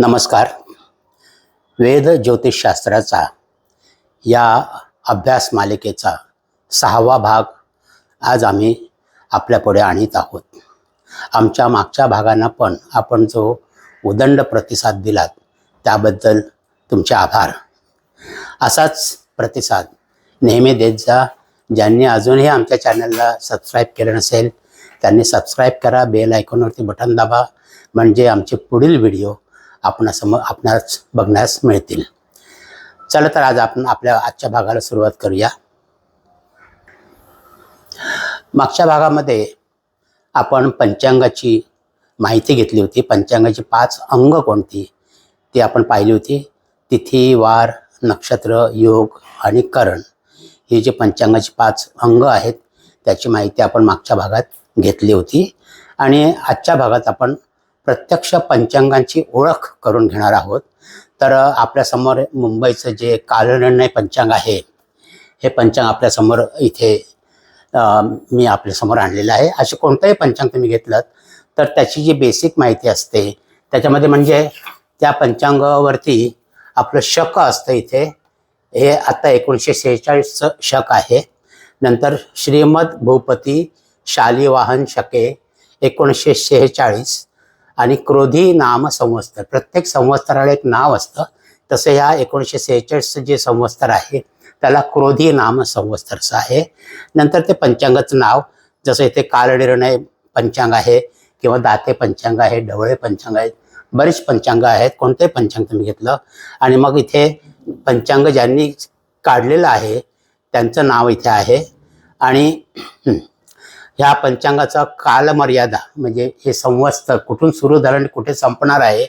नमस्कार. वेद ज्योतिषशास्त्राचा या अभ्यास मालिकेचा सहावा भाग आज आम्ही आपल्यापुढे आणीत आहोत. आमच्या मागच्या भागांना पण आपण जो उदंड प्रतिसाद दिलात त्याबद्दल तुमचे आभार. असाच प्रतिसाद नेहमी देत जा. ज्यांनी अजूनही आमच्या चॅनलला सबस्क्राईब केलं नसेल त्यांनी सबस्क्राईब करा बेल आयकॉनवरती बटन दाबा. म्हणजे आमचे पुढील व्हिडिओ आपणासमोर आपणास बघण्यास मिळतील. चला तर आज आपण आपल्या आजच्या भागाला सुरुवात करूया. मागच्या भागामध्ये आपण पंचांगाची माहिती घेतली होती. पंचांगाची पाच अंग कोणती? ती आपण पाहिली होती. तिथी वार नक्षत्र योग आणि करण हे जे पंचांगाची पाच अंग आहेत त्याची माहिती आपण मागच्या भागात घेतली होती. आणि आजच्या भागात आपण प्रत्यक्ष पंचांगांची ओळख करून घेणार आहोत. तर आपल्यासमोर मुंबईचं जे कालनिर्णय पंचांग आहे हे पंचांग आपल्यासमोर इथे मी आपल्यासमोर आणलेलं आहे. असे कोणतंही पंचांग तुम्ही घेतलं तर त्याची जी बेसिक माहिती असते त्याच्यामध्ये म्हणजे त्या पंचांगावरती आपलं शक असतं इथे. हे आत्ता एकोणीसशे सेहेचाळीसचं शक आहे. नंतर श्रीमद भूपती शालिवाहन शके एकोणीसशे शेहेचाळीस. आणि क्रोधी नाम संवत्सर. प्रत्येक संवत्सराला एक नाव असतं. तसं ह्या एकोणीसशे सेहेचाळीसचं जे संवत्सर आहे त्याला क्रोधी नाम संवत्सरचं आहे. नंतर ते पंचांगाचं नाव जसं इथे कालनिर्णय पंचांग आहे किंवा दाते पंचांग आहे ढवळे पंचांग आहेत बरेच पंचांग आहेत कोणते पंचांग तुम्ही घेतलं? आणि मग इथे पंचांग ज्यांनी काढलेलं आहे त्यांचं नाव इथे आहे. आणि ह्या पंचांगाचा कालमर्यादा म्हणजे हे संवत्सर कुठून सुरू झालं आणि कुठे संपणार आहे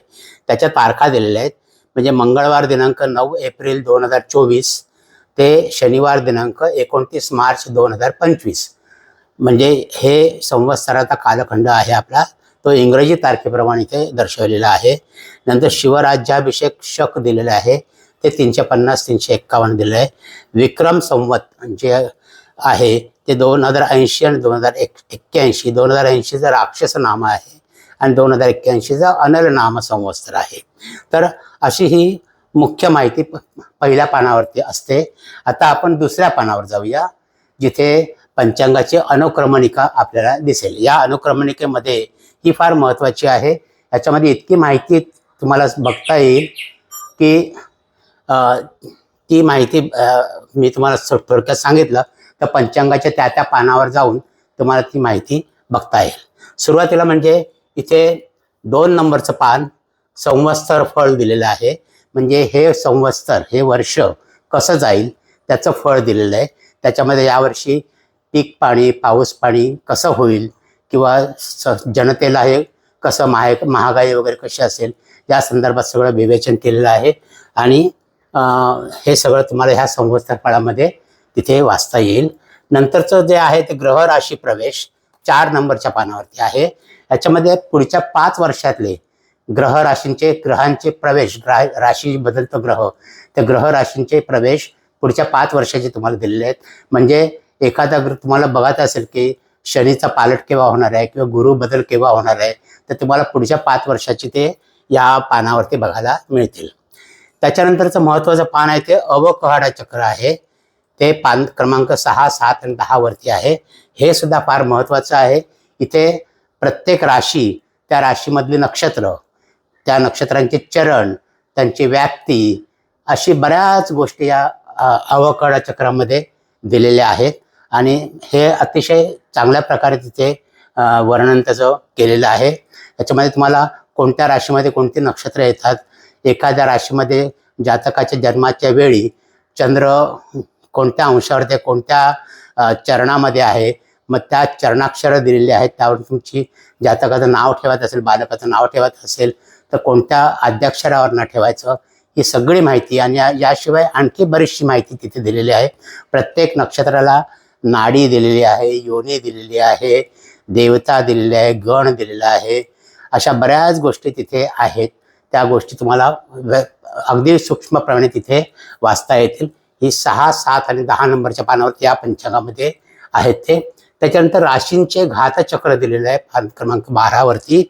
त्याच्या तारखा दिलेल्या आहेत. म्हणजे मंगळवार दिनांक नऊ एप्रिल दोन हजार चोवीस ते शनिवार दिनांक एकोणतीस मार्च दोन हजार पंचवीस. म्हणजे हे संवत्सराचा कालखंड आहे आपला. तो इंग्रजी तारखेप्रमाणे इथे दर्शवलेला आहे. नंतर शिवराज्याभिषेक शक दिलेलं आहे. ते तीनशे पन्नास तीनशे एक्कावन्न दिलं आहे विक्रम संवत जे आहे ते दोन हजार ऐंशी आणि दोन हजार एक एक्क्याऐंशी. दोन हजार ऐंशीचं राक्षस नाम आहे आणि दोन हजार एक्क्याऐंशीचा अनल नाम संवत्सर आहे. तर अशी ही मुख्य माहिती प- पहिल्या पानावरती असते. आता आपण दुसऱ्या पानावर जाऊया जिथे पंचांगाची अनुक्रमणिका आपल्याला दिसेल. या अनुक्रमणिकेमध्ये ही फार महत्त्वाची आहे. याच्यामध्ये इतकी माहिती तुम्हाला बघता येईल की ती माहिती मी तुम्हाला थोडक्यात सांगितलं. तर पंचांगाच्या त्या त्या पानावर जाऊन तुम्हाला ती माहिती बघता येईल. सुरुवातीला म्हणजे इथे दोन नंबरचं पान संवत्सर फळ दिलेलं आहे. म्हणजे हे संवत्सर हे वर्ष कसं जाईल त्याचं फळ दिलेलं आहे. त्याच्यामध्ये यावर्षी पीक पाणी पाऊस पाणी कसं होईल किंवा स जनतेला हे कसं महा महागाई वगैरे कशी असेल या संदर्भात सगळं विवेचन केलेलं आहे. आणि हे सगळं तुम्हाला ह्या संवत्सर फळामध्ये तिथे वाचता येईल. नंतरचं जे आहे ते ग्रह राशी प्रवेश चार नंबरच्या पानावरती आहे. याच्यामध्ये पुढच्या पाच वर्षातले ग्रह राशींचे ग्रहांचे प्रवेश ग्रह राशी बदलतो ग्रह. त्या ग्रह राशींचे प्रवेश पुढच्या पाच वर्षाचे तुम्हाला दिलेले आहेत. म्हणजे एखादा ग्रह तुम्हाला बघत असेल की शनीचा पालट केव्हा होणार आहे किंवा गुरु बदल केव्हा होणार आहे तर तुम्हाला पुढच्या पाच वर्षाचे ते या पानावरती बघायला मिळतील. त्याच्यानंतरचं महत्त्वाचं पान आहे ते अवकहाडा चक्र आहे. ते पान क्रमांक सहा सात आणि दहा वरती आहे. हे सुद्धा फार महत्त्वाचं आहे. इथे प्रत्येक राशी त्या राशीमधली नक्षत्र त्या नक्षत्रांचे चरण त्यांची व्याप्ती अशी बऱ्याच गोष्टी या अवकड चक्रामध्ये दिलेल्या आहेत. आणि हे अतिशय चांगल्या प्रकारे तिथे वर्णन त्याचं केलेलं आहे. त्याच्यामध्ये तुम्हाला कोणत्या राशीमध्ये कोणती नक्षत्र येतात? एखाद्या राशीमध्ये जातकाच्या जन्माच्या वेळी चंद्र कोणत्या अंशावर ते कोणत्या चरणामध्ये आहे मग त्या चरणाक्षरं दिलेली आहेत त्यावर तुमची जातकाचं नाव ठेवत असेल बालकाचं नाव ठेवत असेल तर कोणत्या आद्याक्षरावर न ठेवायचं ही सगळी माहिती आणि या याशिवाय आणखी बरीचशी माहिती तिथे दिलेली आहे. प्रत्येक नक्षत्राला नाडी दिलेली आहे योनी दिलेली आहे देवता दिलेली आहे गण दिलेला आहे अशा बऱ्याच गोष्टी तिथे आहेत. त्या गोष्टी तुम्हाला अगदी सूक्ष्मप्रमाणे तिथे वाचता येतील. ही सहा सात आणि दहा नंबरच्या पानावरती या पंचांगामध्ये आहेत ते. त्याच्यानंतर राशींचे घातचक्र दिलेलं आहे पान क्रमांक बारावरती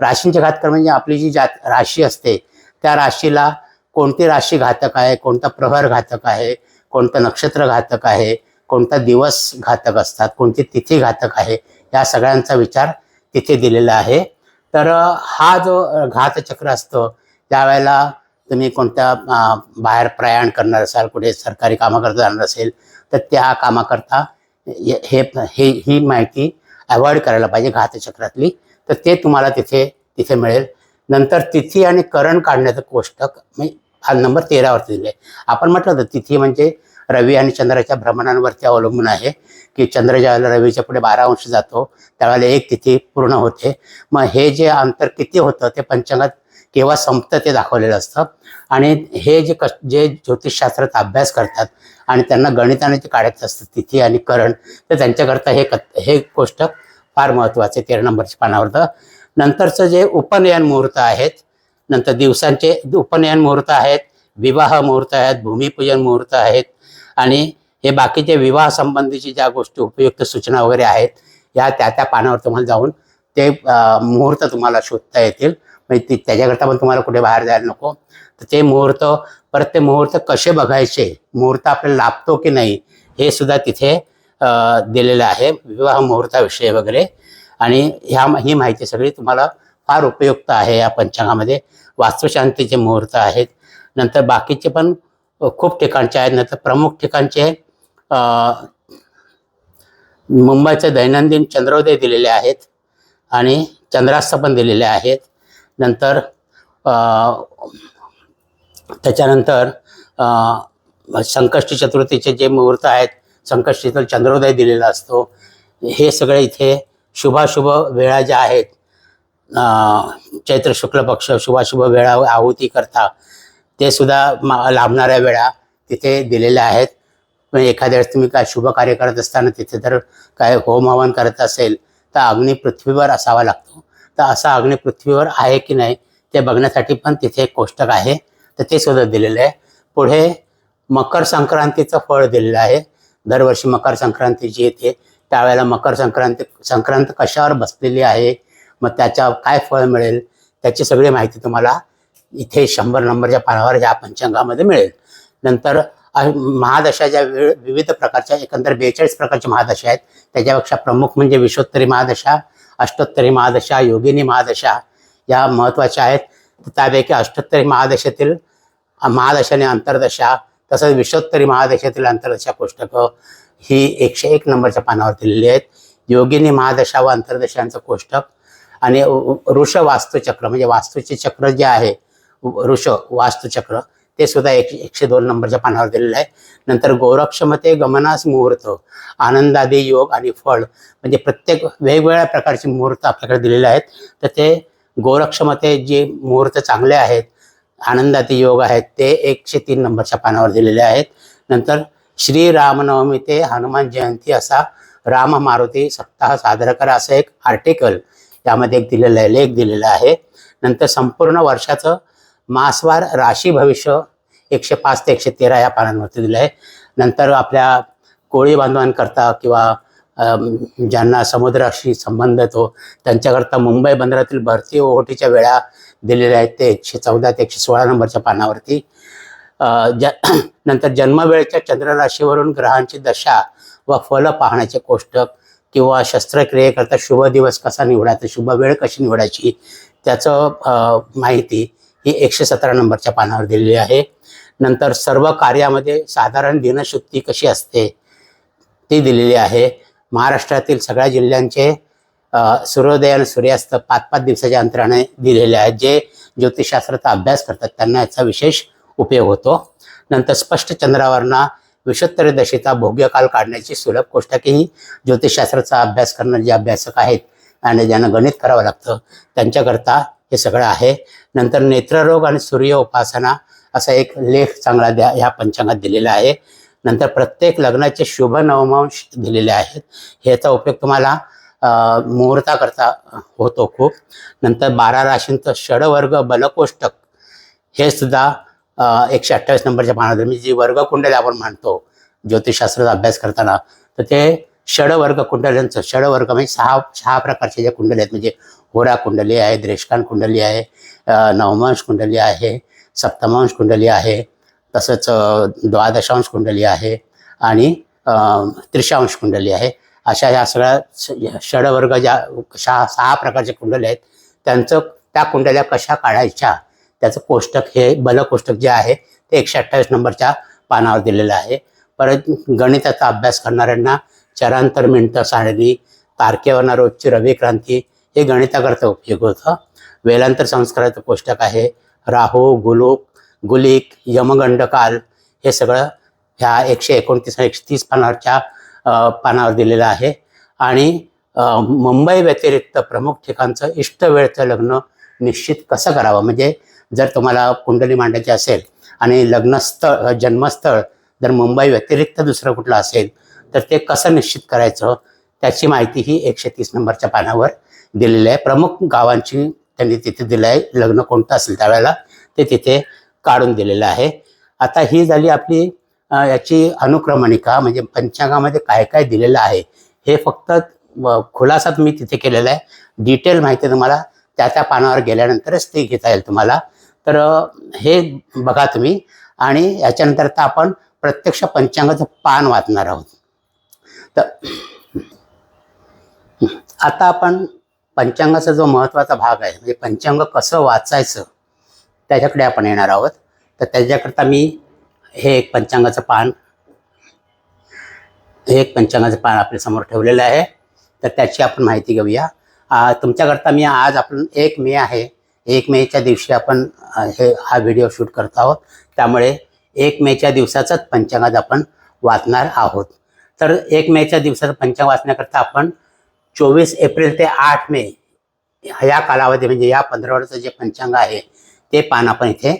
राशींचे घातक्र म्हणजे आपली जी जात राशी असते त्या राशीला कोणती राशी घातक आहे कोणता प्रहर घातक आहे कोणतं नक्षत्र घातक आहे कोणता दिवस घातक असतात कोणती तिथी घातक आहे या सगळ्यांचा विचार तिथे दिलेला आहे. तर हा जो घातचक्र असतो त्यावेळेला तुम्ही कोणत्या बाहेर प्रयाण करणार असाल कुठे सरकारी कामाकरता जाणार असेल तर त्या कामाकरता हे हे- ही माहिती अवॉइड करायला पाहिजे घातचक्रातली तर ते तुम्हाला तिथे तिथे मिळेल. नंतर तिथी आणि करण काढण्याचं कोष्टक मी हा नंबर तेरावरती दिले आपण म्हटलं होतं तिथी म्हणजे रवी आणि चंद्राच्या भ्रमणांवरती अवलंबून आहे की चंद्र ज्यावेळेला रवीच्या पुढे बारा अंश जातो त्यावेळेला एक तिथी पूर्ण होते. मग हे जे अंतर किती होतं ते पंचांगात केव्हा संपतं ते दाखवलेलं असतं. आणि हे जे कश जे ज्योतिषशास्त्राचा अभ्यास करतात आणि त्यांना गणिताने ते काढायचं असतं तिथी आणि करण तर त्यांच्याकरता हे क हे गोष्ट फार महत्त्वाचे तेरा नंबरच्या पानावरतं नंतरचं जे उपनयन मुहूर्त आहेत नंतर दिवसांचे उपनयन मुहूर्त आहेत विवाह मुहूर्त आहेत भूमिपूजन मुहूर्त आहेत आणि हे बाकीचे विवाह संबंधीची ज्या गोष्टी उपयुक्त सूचना वगैरे आहेत या त्या त्या पानावर तुम्हाला जाऊन ते मुहूर्त तुम्हाला शोधता येतील. म्हणजे त्याच्याकरता पण तुम्हाला कुठे बाहेर जायला नको. तर ते मुहूर्त परत ते मुहूर्त कसे बघायचे? मुहूर्त आपल्याला लाभतो की नाही? हे सुद्धा तिथे दिलेलं आहे. विवाह मुहूर्ताविषयी वगैरे. आणि ह्या ही माहिती सगळी तुम्हाला फार उपयुक्त आहे या पंचांगामध्ये. वास्तुशांतीचे मुहूर्त आहेत. नंतर बाकीचे पण खूप ठिकाणचे आहेत. नंतर प्रमुख ठिकाणचे मुंबईचे दैनंदिन चंद्रोदय दिलेले आहेत. आणि चंद्रास्त पण दिलेले आहेत. नंतर त्याच्यानंतर संकष्टी चतुर्थीचे जे मुहूर्त आहेत संकष्टीतील चंद्रोदय दिलेला असतो. हे सगळे इथे शुभाशुभ वेळा ज्या आहेत चैत्र शुक्ल पक्ष शुभाशुभ वेळा आहुती करता ते सुद्धा मा- लाभणाऱ्या वेळा तिथे दिलेल्या आहेत. एखाद्या वेळेस तुम्ही काय शुभ कार्य करत असताना तिथे जर काय होम हवन करत असेल तर अग्नी पृथ्वीवर असावा लागतो. तर असा अग्नी पृथ्वीवर आहे की नाही ते बघण्यासाठी पण तिथे एक कोष्टक आहे. तर ते सुद्धा दिलेलं आहे. पुढे मकर संक्रांतीचं फळ दिलेलं आहे. दरवर्षी मकर संक्रांती जी येते त्यावेळेला मकर संक्रांती संक्रांत कशावर बसलेली आहे मग त्याच्या काय फळ मिळेल त्याची सगळी माहिती तुम्हाला इथे शंभर नंबरच्या पानावर ह्या पंचांगामध्ये मिळेल. नंतर महादशाच्या महादशा ज्या वि- विविध प्रकारच्या एकंदर बेचाळीस प्रकारच्या महादशा आहेत. त्याच्यापेक्षा प्रमुख म्हणजे विश्वोत्तरी महादशा अष्टोत्तरी महादशा योगिनी महादशा या महत्त्वाच्या आहेत. त्यापैकी अष्टोत्तरी महादशेतील महादशाने अंतर्दशा तसंच विश्वोत्तरी महादशेतील अंतर्दशा कोष्टकं ही एकशे एक नंबरच्या पानावर दिलेली आहेत. योगिनी महादशा व अंतर्दशांचं कोष्टक आणि ऋष वास्तुचक्र म्हणजे वास्तूचे चक्र जे आहे उ- ऋष वास्तुचक्र ते सुद्धा एक एकशे दोन नंबरच्या पानावर दिलेलं आहे. नंतर गोरक्षमते गमनास मुहूर्त आनंदादी योग आणि फळ म्हणजे प्रत्येक वेगवेगळ्या प्रकारचे मुहूर्त आपल्याकडे दिलेले आहेत. तर ते गोरक्षमते जे मुहूर्त चांगले आहेत आनंदादी योग आहेत ते एकशे तीन नंबरच्या पानावर दिलेले आहेत. नंतर श्री रामनवमी ते हनुमान जयंती असा राम मारुती सप्ताह साजरा करा असं एक आर्टिकल यामध्ये एक दिलेलं आहे लेख दिलेला आहे. नंतर संपूर्ण वर्षाचं मासवार राशी भविष्य एकशे पाच ते एकशे तेरा या पानांवरती दिलं आहे. नंतर आपल्या कोळी बांधवांकरता किंवा ज्यांना समुद्राशी संबंध येतो हो, त्यांच्याकरता मुंबई बंदरातील भरती ओहोटीच्या वेळा दिलेल्या आहेत ते एकशे चौदा ते एकशे सोळा नंबरच्या पानावरती. ज नंतर जन्मवेळेच्या चंद्रराशीवरून ग्रहांची दशा व फलं पाहण्याचे कोष्टक किंवा शस्त्रक्रियेकरता शुभ दिवस कसा निवडायचा शुभ वेळ कशी निवडायची त्याचं माहिती ही एकशे सतरा नंबरच्या पानावर दिलेली आहे. नंतर सर्व कार्यामध्ये साधारण दिनशुद्धी कशी असते ती दिलेली आहे. महाराष्ट्रातील सगळ्या जिल्ह्यांचे सूर्योदय आणि सूर्यास्त पाच पाच दिवसाच्या अंतराने दिलेले आहेत जे ज्योतिषशास्त्राचा अभ्यास करतात. त्यांना याचा विशेष उपयोग होतो. नंतर स्पष्ट चंद्रावरना विषोत्तरी दशेचा भोग्यकाल काढण्याची सुलभ गोष्ट कोष्टकेही ज्योतिषशास्त्राचा अभ्यास करणारे जे अभ्यासक आहेत आणि ज्यांना गणित करावं लागतं त्यांच्याकरता हे सगळं आहे. नंतर नेत्ररोग आणि सूर्य उपासना असा एक लेख चांगला द्या ह्या पंचांगात दिलेला आहे. नंतर प्रत्येक लग्नाचे शुभ नवमांश दिलेले आहेत. ह्याचा उपयोग तुम्हाला मुहूर्ताकरता होतो खूप. नंतर बारा राशींचं षडवर्ग बलकोष्टक हे सुद्धा एकशे अठ्ठावीस नंबरच्या पानावर. म्हणजे जी वर्गकुंडली आपण म्हणतो ज्योतिषशास्त्राचा अभ्यास करताना तर ते षडवर्ग कुंडल्यांचं षडवर्ग म्हणजे सहा सहा प्रकारचे जे कुंडली आहेत म्हणजे होरा कुंडली आहे द्रेष्कान कुंडली आहे नवमांश कुंडली आहे सप्तमांश कुंडली आहे तसंच द्वादशांश कुंडली आहे आणि त्रिशांश कुंडली आहे. अशा ह्या सगळ्या षडवर्ग ज्या सहा सहा प्रकारचे कुंडले आहेत त्यांचं त्या कुंडल्या कशा काढायच्या त्याचं कोष्टक हे बलकोष्टक जे आहे ते एकशे अठ्ठावीस नंबरच्या पानावर दिलेलं आहे. परत गणिताचा अभ्यास करणाऱ्यांना चरांतर मिनटं सारणी तारकेवरना रोजची रविक्रांती हे गणिताकरता उपयोग होतं. वेलांतर संस्काराचं कोष्टक आहे राहू गुलूक गुलिक यमगंडकाल हे सगळं ह्या एकशे एकोणतीस आणि एकशे तीस पानावरच्या पानावर दिलेलं आहे. आणि मुंबई व्यतिरिक्त प्रमुख ठिकाणचं इष्ट वेळचं लग्न निश्चित कसं करावं? म्हणजे जर तुम्हाला कुंडली मांडायची असेल आणि लग्नस्थळ जन्मस्थळ जर मुंबई व्यतिरिक्त दुसरं कुठलं असेल तर ते कसं निश्चित करायचं? त्याची माहिती ही एकशे तीस नंबरच्या पानावर दिलेली आहे. प्रमुख गावांची त्यांनी तिथे दिलं आहे लग्न कोणतं असेल त्यावेळेला ते तिथे काढून दिलेलं आहे. आता ही झाली आपली याची अनुक्रमणिका म्हणजे पंचांगामध्ये काय काय दिलेलं आहे हे फक्त खुलासात मी तिथे केलेला आहे. डिटेल माहिती तुम्हाला त्या त्या पानावर गेल्यानंतरच ते घेता येईल तुम्हाला. तर हे बघा तुम्ही आणि याच्यानंतर तर आपण प्रत्यक्ष पंचांगाचं पान वाचणार आहोत. तर आता आपण पंचांगाचा जो महत्त्वाचा भाग आहे म्हणजे पंचांग कसं वाचायचं त्याच्याकडे आपण येणार आहोत. तर त्याच्याकरता मी हे एक पंचांगाचं पान हे एक पंचांगाचं पान आपल्यासमोर ठेवलेलं आहे. तर त्याची आपण माहिती घेऊया. तुमच्याकरता मी आज आपण एक मे आहे. एक मेच्या दिवशी आपण हे हा व्हिडिओ शूट करत आहोत. त्यामुळे एक मेच्या दिवसाचंच पंचांगात आपण वाचणार आहोत. तर एक मेच्या दिवसाचं पंचांग वाचण्याकरता आपण चोवीस एप्रिल ते आठ मे या कालावधी म्हणजे या पंधरवड्याचं जे पंचांग आहे ते पान आपण इथे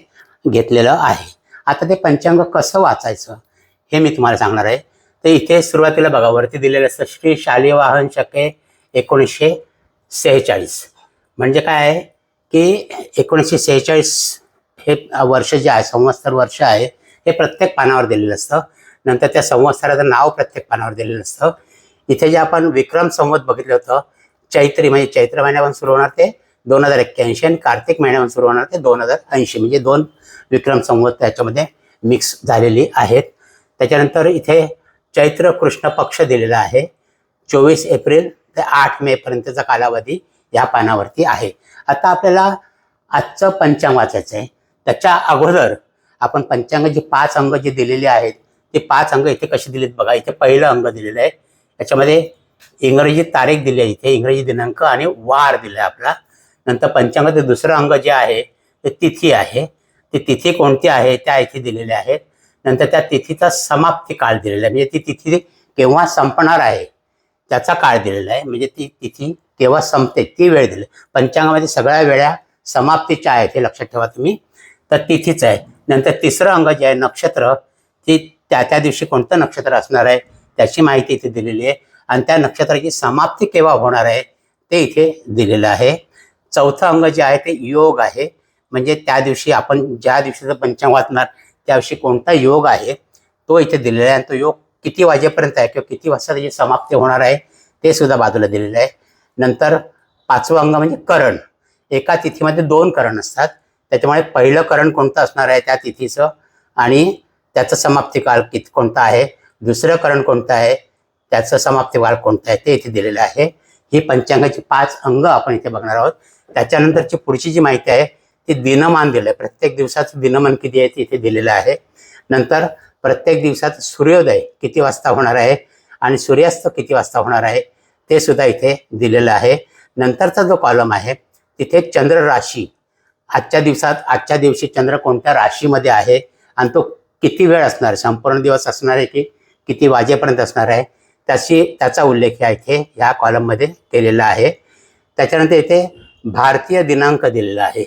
घेतलेलं आहे. आता ते पंचांग कसं वाचायचं हे मी तुम्हाला सांगणार आहे. तर इथे सुरुवातीला बघा वरती दिलेलं असतं श्री शालिवाहन शके एकोणीसशे सेहेचाळीस. म्हणजे काय आहे की एकोणीसशे सेहेचाळीस हे वर्ष जे आहे संवत्सर वर्ष आहे हे प्रत्येक पानावर दिलेलं असतं. नंतर त्या संवत्सराचं नाव प्रत्येक पानावर दिलेलं असतं. इथे जे आपण विक्रम संवत बघितलं होतं चैत्री म्हणजे चैत्र महिन्यापासून सुरू होणार ते दोन हजार एक्क्याऐंशी आणि कार्तिक महिन्यापासून सुरू होणार ते दोन हजार ऐंशी. म्हणजे दोन विक्रम संवत त्याच्यामध्ये मिक्स झालेली आहेत. त्याच्यानंतर इथे चैत्र कृष्ण पक्ष दिलेला आहे. चोवीस एप्रिल ते आठ मे पर्यंतचा कालावधी या पानावरती आहे. आता आपल्याला आजचं पंचांग वाचायचं आहे. त्याच्या अगोदर आपण पंचांगाची पाच अंग जी दिलेली आहेत ते पाच अंग इथे कसे दिलेत बघा. इथे पहिलं अंग दिलेलं आहे. याच्यामध्ये इंग्रजी तारीख दिली आहे इथे इंग्रजी दिनांक आणि वार दिला आहे आपला. नंतर पंचांगाचं दुसरं अंग जे आहे ते तिथी आहे. ती तिथी कोणती आहे त्या इथे दिलेल्या आहेत. नंतर त्या तिथीचा समाप्ती काळ दिलेला आहे. म्हणजे ती तिथी केव्हा संपणार आहे त्याचा काळ दिलेला आहे. म्हणजे ती तिथी केव्हा संपते ती वेळ दिली. पंचांगामध्ये सगळ्या वेळा समाप्तीच्या आहेत हे लक्षात ठेवा तुम्ही. तर तिथीच आहे. नंतर तिसरं अंग जे आहे नक्षत्र ती त्या त्या दिवशी कोणतं नक्षत्र असणार आहे? त्याची माहिती इथे दिलेली आहे. आणि त्या नक्षत्राची समाप्ती केव्हा होणार आहे ते इथे दिलेलं आहे. चौथं अंग जे आहे ते योग आहे. म्हणजे त्या दिवशी आपण ज्या दिवशीचं पंचांग वाचणार त्या दिवशी कोणता योग आहे तो इथे दिलेला आहे. आणि तो योग किती वाजेपर्यंत आहे किंवा किती वाजता त्याची समाप्ती होणार आहे ते सुद्धा बाजूला दिलेलं आहे. नंतर पाचवं अंग म्हणजे करण. एका तिथीमध्ये दोन करण असतात. त्याच्यामुळे पहिलं करण कोणतं असणार आहे त्या तिथीचं. आणि त्याचं समाप्ती काळ किती कोणता आहे दुसरं करण कोणतं आहे? त्याचं समाप्ती काळ कोणतं आहे ते इथे दिलेलं आहे. ही पंचांगाची पाच अंग आपण इथे बघणार आहोत. त्याच्यानंतरची पुढची जी माहिती आहे ती दिनमान दिलं आहे प्रत्येक दिवसाचं दिनमान किती आहे ते इथे दिलेलं आहे. नंतर प्रत्येक दिवसात सूर्योदय किती वाजता होणार आहे आणि सूर्यास्त किती वाजता होणार आहे ते सुद्धा इथे दिलेलं आहे. नंतरचा जो कॉलम आहे तिथे चंद्र राशी. आजच्या दिवसात आजच्या दिवशी चंद्र कोणत्या राशीमध्ये आहे आणि तो किती वेळ असणार? आहे संपूर्ण दिवस असणार आहे की किती वाजेपर्यंत असणार आहे त्याची त्याचा उल्लेख या इथे ह्या कॉलममध्ये केलेला आहे. त्याच्यानंतर इथे भारतीय दिनांक दिलेला आहे.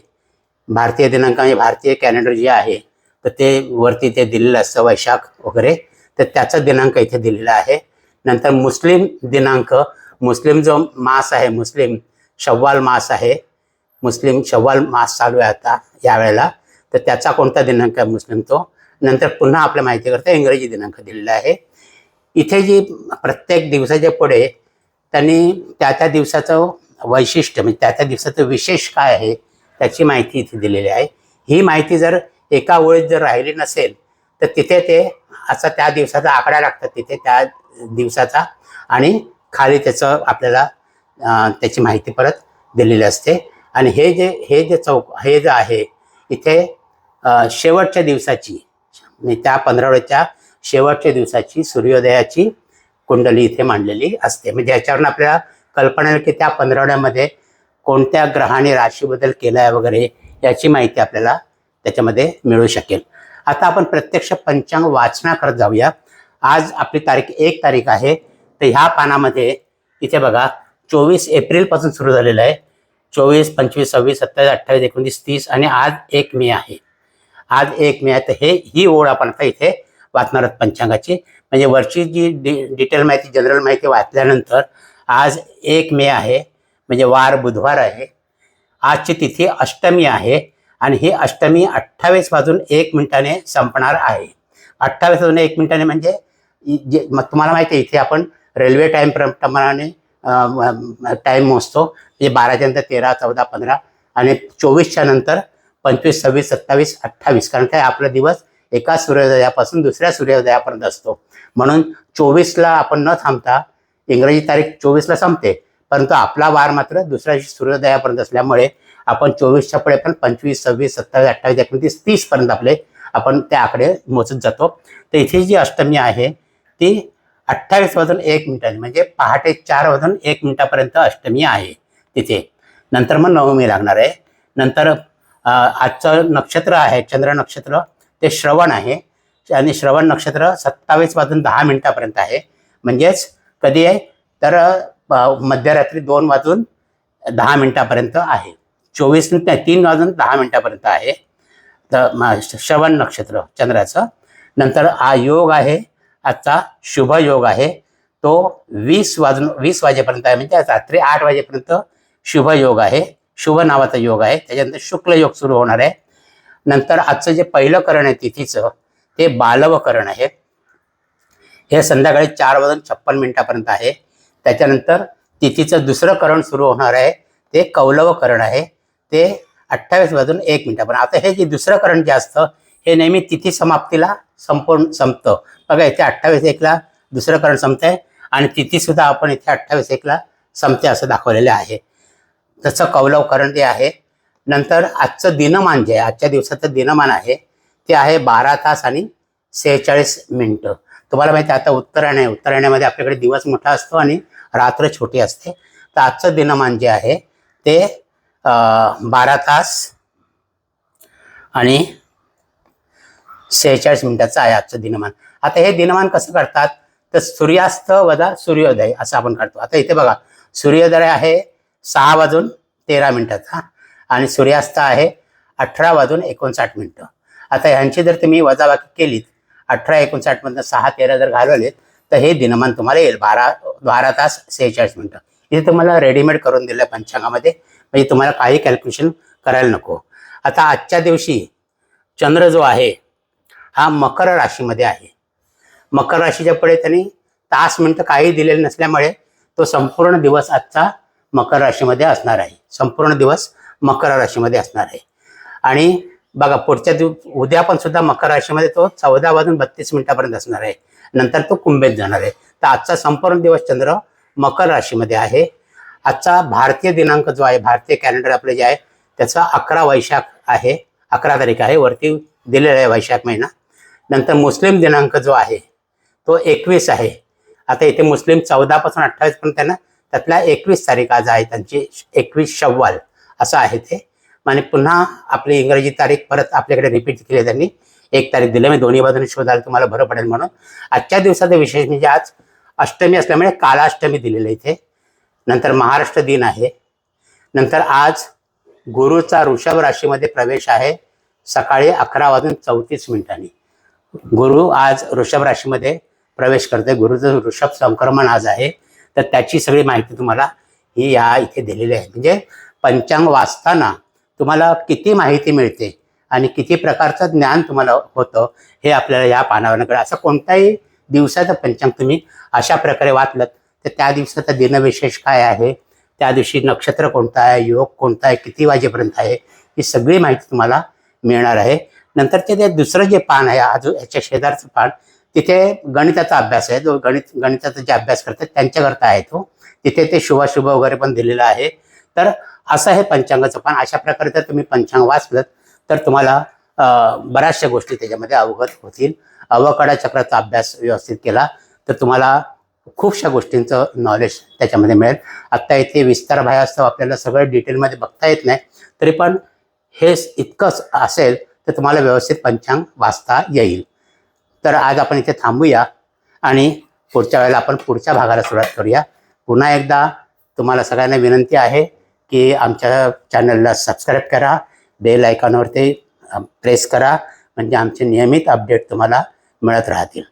भारतीय दिनांक म्हणजे भारतीय कॅलेंडर जे आहे तर ते वरती ते दिलेलं असतं वैशाख वगैरे. तर त्याचा दिनांक इथे दिलेला आहे. नंतर मुस्लिम दिनांक मुस्लिम जो मास आहे मुस्लिम शव्वाल मास आहे मुस्लिम शव्वाल मास चालू आहे आता यावेळेला. तर त्याचा कोणता दिनांक आहे मुस्लिम तो? नंतर पुन्हा आपल्या माहिती करता इंग्रजी दिनांक दिलेला आहे. इथे जी प्रत्येक दिवसाच्या पुढे त्यांनी त्या त्या दिवसाचं वैशिष्ट्य म्हणजे त्या त्या दिवसाचं विशेष काय आहे त्याची माहिती इथे दिलेली आहे. ही माहिती जर एका ओळीत जर राहिली नसेल तर तिथे ते असा त्या दिवसाचा आकडा लागतात तिथे त्या दिवसाचा आणि खाली त्याचं आपल्याला त्याची माहिती परत दिलेली असते. आणि हे जे हे जे चौक हे जे आहे इथे शेवटच्या दिवसाची म्हणजे त्या पंधरावड्याच्या शेवटच्या दिवसाची सूर्योदयाची कुंडली इथे मांडलेली असते. म्हणजे याच्यावरून आपल्याला कल्पना येईल की त्या पंधरवड्यामध्ये कोणत्या ग्रहाने राशीबद्दल बदल केलाय वगैरे याची माहिती आपल्याला त्याच्यामध्ये मिळू शकेल. आता आपण प्रत्यक्ष पंचांग वाचना करत जाऊया. आज आपली तारीख एक तारीख आहे. तर ह्या पानामध्ये इथे बघा चोवीस एप्रिलपासून सुरू झालेलं आहे. चोवीस पंचवीस सव्वीस सत्तावीस अठ्ठावीस एकोणतीस तीस आणि आज एक मे आहे. आज एक मे आहे. तर हे ही ओळ आपण आता इथे वाचणार आहोत पंचांगाची. म्हणजे वरची जी डि डिटेल माहिती जनरल माहिती वाचल्यानंतर आज एक मे आहे म्हणजे वार बुधवार आहे. आजची तिथी अष्टमी आहे आणि ही अष्टमी अठ्ठावीस वाजून एक मिनिटाने संपणार आहे. अठ्ठावीस वाजून एक मिनिटाने म्हणजे जे मग तुम्हाला माहिती आहे इथे आपण रेल्वे टाईम प्रमाणे टाईम मोजतो. म्हणजे बाराच्या नंतर तेरा चौदा पंधरा आणि चोवीसच्या नंतर पंचवीस सव्वीस सत्तावीस अठ्ठावीस. कारण काय आपला दिवस एका सूर्योदयापासून दुसऱ्या सूर्योदयापर्यंत असतो. म्हणून चोवीसला आपण न थांबता इंग्रजी तारीख चोवीसला संपते. परंतु आपला वार मात्र दुसऱ्या सूर्योदयापर्यंत असल्यामुळे आपण चोवीसच्या पुढे पण पंचवीस सव्वीस सत्तावीस अठ्ठावीस एकोणतीस तीसपर्यंत आपले आपण त्या आकडे मोजत जातो. तर इथे जी अष्टमी आहे ती अठ्ठावीस वाजून एक मिनिटांनी म्हणजे पहाटे चार वाजून एक मिनिटापर्यंत अष्टमी आहे तिथे. नंतर मग नवमी लागणार आहे. नंतर आजचं नक्षत्र आहे चंद्र नक्षत्र. ते श्रवण आहे. आणि श्रवण नक्षत्र सत्तावीस वाजून दहा मिनिटापर्यंत आहे. म्हणजेच कधी आहे? तर मध्यरात्री दोन वाजून दहा मिनिटापर्यंत आहे. चोवीस नाही तीन वाजून दहा मिनिटापर्यंत आहे. तर श्रवण नक्षत्र चंद्राचं. नंतर हा योग आहे. आजचा शुभ योग आहे. तो वीस वाजून वीस वाजेपर्यंत आहे. म्हणजे रात्री आठ वाजेपर्यंत शुभ योग आहे. शुभ नावाचा योग आहे. त्याच्यानंतर शुक्ल योग सुरू होणार आहे. नंतर आजचं जे पहिलं करण आहे तिथीचं ते बालवकरण आहे. हे संध्याकाळी चार वाजून छप्पन मिनिटापर्यंत आहे. त्याच्यानंतर तिथीचं दुसरं करण सुरू होणार आहे. ते कौलवकरण आहे. ते अठ्ठावीस वाजून एक मिनिटापर्यंत. आता हे जे दुसरं करण जे असतं हे नेहमी तिथी समाप्तीला संपूर्ण संपतं. बघा इथे अठ्ठावीस एकला दुसरं करण संपतंय आणि तिथीसुद्धा आपण इथे अठ्ठावीस एकला संपते असं दाखवलेलं आहे. तसं कौलवकरण जे आहे नंतर आजचं दिनमान जे आहे आजच्या दिवसाचं दिनमान आहे ते आहे बारा तास आणि सेहेचाळीस मिनटं. तुम्हाला माहिती आहे आता उत्तरायण आहे उत्तरायणामध्ये आपल्याकडे दिवस मोठा असतो आणि रात्र छोटी असते. तर आजचं दिनमान जे आहे ते बारा तास आणि सेहेचाळीस मिनिटाचं आहे आजचं दिनमान. आता हे दिनमान कसं करतात? तर सूर्यास्त वजा सूर्योदय असं आपण करतो आता इथे बघा सूर्योदय आहे सहा वाजून तेरा मिनिटाचा. आणि सूर्यास्त आहे अठरा वाजून एकोणसाठ मिनटं. आता ह्यांची जर तुम्ही वजाबाकी केलीत अठरा एकोणसाठमधनं सहा तेरा जर घालवलेत तर हे दिनमान तुम्हाला येईल बारा बारा तास सेहेचाळीस मिनटं. इथे तुम्हाला रेडीमेड करून दिलं पंचांगामध्ये म्हणजे तुम्हाला काही कॅल्क्युलेशन करायला नको. आता आजच्या दिवशी चंद्र जो आहे हा मकर राशीमध्ये आहे. मकर राशीच्या पुढे त्यांनी तास मिनटं काही दिलेले नसल्यामुळे तो संपूर्ण दिवस आजचा मकर राशीमध्ये असणार आहे. संपूर्ण दिवस मकर राशीमध्ये असणार आहे. आणि बघा पुढच्या दिव उद्या पण सुद्धा मकर राशीमध्ये तो चौदा वाजून बत्तीस मिनिटापर्यंत असणार आहे. नंतर तो कुंभेत जाणार आहे. तर आजचा संपूर्ण दिवस चंद्र मकर राशीमध्ये आहे. आजचा भारतीय दिनांक जो आहे भारतीय कॅलेंडर आपले जे आहे त्याचा अकरा वैशाख आहे. अकरा तारीख आहे. वरती दिलेला आहे वैशाख महिना. नंतर मुस्लिम दिनांक जो आहे तो एकवीस आहे. आता इथे मुस्लिम चौदापासून अठ्ठावीस पर्यंत आहे ना? त्यातल्या एकवीस तारीख आज आहे त्यांची एकवीस शव्वाल. असं आहे ते. आणि पुन्हा आपली इंग्रजी तारीख परत आपल्याकडे रिपीट केली आहे त्यांनी. एक तारीख दिली. मी दोन्ही बाजूने शोधायला तुम्हाला बरं पडेल म्हणून. आजच्या दिवसाचं विशेष म्हणजे आज अष्टमी असल्यामुळे कालाष्टमी दिलेलं आहे इथे. नंतर महाराष्ट्र दिन आहे. नंतर आज गुरुचा ऋषभ राशीमध्ये प्रवेश आहे. सकाळी अकरा वाजून चौतीस मिनिटांनी. गुरु आज ऋषभ राशीमध्ये प्रवेश करते गुरुचं ऋषभ संक्रमण आज आहे. तर त्याची सगळी माहिती तुम्हाला ही या इथे दिलेली आहे. म्हणजे पंचांग वाचताना तुम्हाला किती माहिती मिळते आणि किती प्रकारचं ज्ञान तुम्हाला होतं हे आपल्याला या पानावरनं कळलं. असं कोणताही दिवसाचं पंचांग तुम्ही अशा प्रकारे वाचलं तर त्या दिवसाचा दिनविशेष काय आहे? त्या दिवशी नक्षत्र कोणतं आहे? योग कोणता आहे? किती वाजेपर्यंत आहे? ही सगळी माहिती तुम्हाला मिळणार आहे. नंतरचे ते दुसरं जे पान आहे आजू याच्या शेजारचं पान तिथे गणिताचा अभ्यास आहे. जो गणित गणिताचा जे अभ्यास करतात त्यांच्याकरता आहे तो. तिथे ते शुभाशुभ वगैरे पण दिलेलं आहे. तर असं आहे पंचांगाचं पण अशा प्रकारे जर तुम्ही पंचांग वाचलं तर तुम्हाला बऱ्याचशा गोष्टी त्याच्यामध्ये अवगत होतील. अवकाडा चक्राचा अभ्यास व्यवस्थित केला तर तुम्हाला खूपशा गोष्टींचं नॉलेज त्याच्यामध्ये मिळेल. आत्ता इथे विस्तार असतं आपल्याला सगळं डिटेलमध्ये बघता येत नाही तरी पण हे इतकंच असेल तर तुम्हाला व्यवस्थित पंचांग वाचता येईल. तर आज आपण इथे थांबूया आणि पुढच्या वेळेला आपण पुढच्या भागाला सुरुवात करूया. पुन्हा एकदा तुम्हाला सगळ्यांना विनंती आहे की आमच्या चॅनलला सबस्क्राईब करा बेल आयकॉनवरती प्रेस करा म्हणजे आमचे नियमित अपडेट तुम्हाला मिळत राहतील.